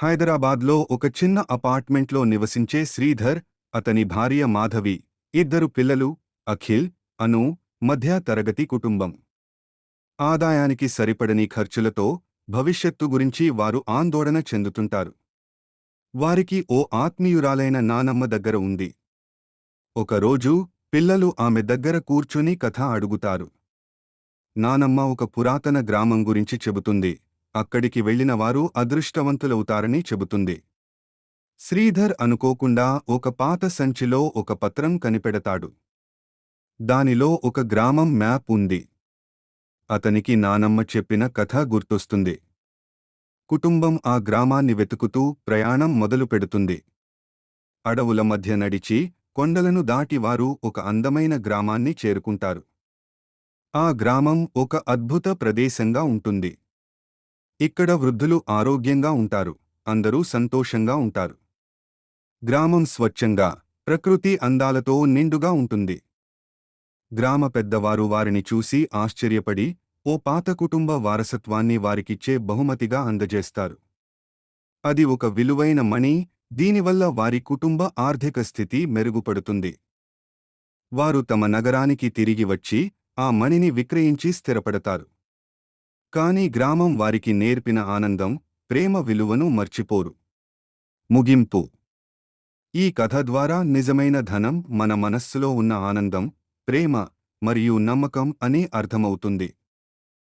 హైదరాబాద్లో ఒక చిన్న అపార్ట్మెంట్లో నివసించే శ్రీధర్ అతని భార్య మాధవి ఇద్దరు పిల్లలు అఖిల్ అను మధ్య తరగతి కుటుంబం. ఆదాయానికి సరిపడని ఖర్చులతో భవిష్యత్తు గురించి వారు ఆందోళన చెందుతుంటారు. వారికి ఓ ఆత్మీయురాలైన నానమ్మ దగ్గర ఉంది. ఒకరోజు పిల్లలు ఆమె దగ్గర కూర్చుని కథ అడుగుతారు. నానమ్మ ఒక పురాతన గ్రామం గురించి చెబుతుంది. అక్కడికి వెళ్ళిన వారు అదృష్టవంతులవుతారని చెబుతుంది. శ్రీధర్ అనుకోకుండా ఒక పాత సంచిలో ఒక పత్రం కనిపెడతాడు. దానిలో ఒక గ్రామం మ్యాప్ ఉంది. అతనికి నానమ్మ చెప్పిన కథ గుర్తొస్తుంది. కుటుంబం ఆ గ్రామాన్ని వెతుకుతూ ప్రయాణం మొదలు పెడుతుంది అడవుల మధ్య నడిచి కొండలను దాటి వారు ఒక అందమైన గ్రామాన్ని చేరుకుంటారు. ఆ గ్రామం ఒక అద్భుత ప్రదేశంగా ఉంటుంది. ఇక్కడ వృద్ధులు ఆరోగ్యంగా ఉంటారు అందరూ సంతోషంగా ఉంటారు. గ్రామం స్వచ్ఛంగా ప్రకృతి అందాలతో నిండుగా ఉంటుంది. గ్రామ పెద్దవారు వారిని చూసి ఆశ్చర్యపడి ఓ పాత కుటుంబ వారసత్వాన్ని వారికిచ్చే బహుమతిగా అందజేస్తారు. అది ఒక విలువైన మణి దీనివల్ల వారి కుటుంబ ఆర్థిక స్థితి మెరుగుపడుతుంది. వారు తమ నగరానికి తిరిగి వచ్చి ఆ మణిని విక్రయించి స్థిరపడతారు. కాని గ్రామం వారికి నేర్పిన ఆనందం ప్రేమ విలువను మర్చిపోరు. ముగింపు. ఈ కథ ద్వారా నిజమైన ధనం మన మనస్సులో ఉన్న ఆనందం ప్రేమ మరియు నమ్మకం అనే అర్థమవుతుంది.